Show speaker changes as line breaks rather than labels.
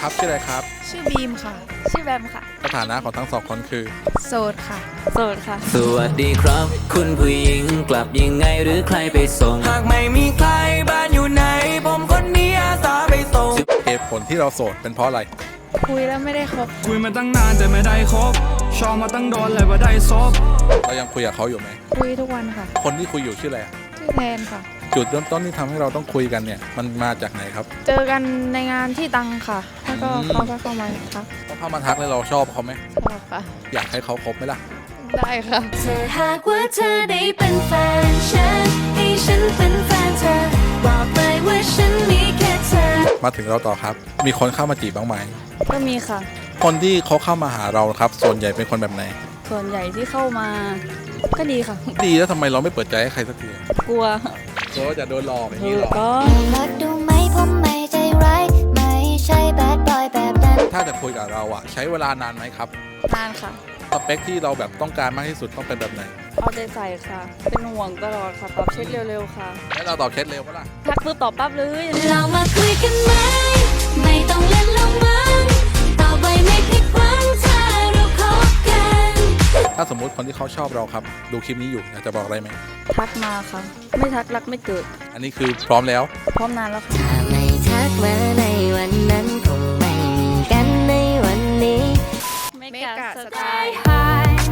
ครับชื่ออะไรครับ
ชื่อบีมค่ะ
ชื่อแบมค่ะ
สถานะของทั้งสองคนคือ
โสดค่ะ
โสดค่ะ
สวัสดีครับ คุณผู้หญิงกลับยังไงหรือใครไปส่ง หากไม่มีใครบ้านอยู่ไหน ผมคนนี้อาสาไปส่ง
เหตุผลที่เราโสดเป็นเพราะอะไร
คุยแล้วไม่ได้คบ
คุยมาตั้งนานแต่ไม่ได้คบ ชอบมาตั้งโดนเลยว่าได้ซบ
เรายังคุยกับเขาอยู่ไหม
คุยทุกวันค่ะ
คนที่คุยอยู่ชื่ออะไรอะ
ชื่อแทนค่ะ
จุดเริ่มต้นที่ทำให้เราต้องคุยกันเนี่ย มันมาจากไหนครับ
เจอกันในงานที่ตังค่ะ แล้วก็
อืม
เขาก็เข้ามาทัก
เขาเข้ามาทักแล้วเราชอบเขาไหม
ชอบค่ะ
อยากให้เขาคบไหมล่ะ
ได้ค่ะ
เธอหากว่าเธอได้เป็นแฟนฉันให้ฉันเป็นแฟนเธอ บอกเลยว่าฉันมีแค่เธอ
มาถึงเราต่อครับ มีคนเข้ามาจีบบ้างไหม
ก็มีค่ะ
คนที่เขาเข้ามาหาเราครับ ส่วนใหญ่เป็นคนแบบไหน
ส่วนใหญ่ที่เข้ามา ก็ดีค่ะ
ดีแล้วทำไมเราไม่เปิดใจให้ใครสักที
กลัว
กลัวว่าจะโดนหลอกอย่าง
เอ
นี้
อ
หรอ
ก็
รักดูไหมผมไม่
ถ้าจะคุยกับเราอะใช้เวลานานไหมครับ
นานค่ะ
สเปคที่เราแบบต้องการมากที่สุดต้องเป็นแบบไหน
เอาใจใส่ค่ะ เป็นห่วงตลอดค่ะตอบเช็คเร็วๆค่ะ
แล้วเราตอบเช็ดเร็วปะล่ะ
ทักปุ๊บตอบปั๊บเลย
เรามาคุยกันไหม ไม่ต้องเล่นละมั้งต่อไปไม่ผิดหวังถ้าเราคบกัน
ถ้าสมมุติคนที่เขาชอบเราครับ ดูคลิปนี้อยู่อยากจะบอกอะไรไหม
ทักมาค่ะ ไม่ทักรักไม่เกิด
อันนี้คือพร้อมแล้ว
พร้อมนานแล้วค่ะ
ถ้าไม่ทักมาในวันนั้นคง Hi. high.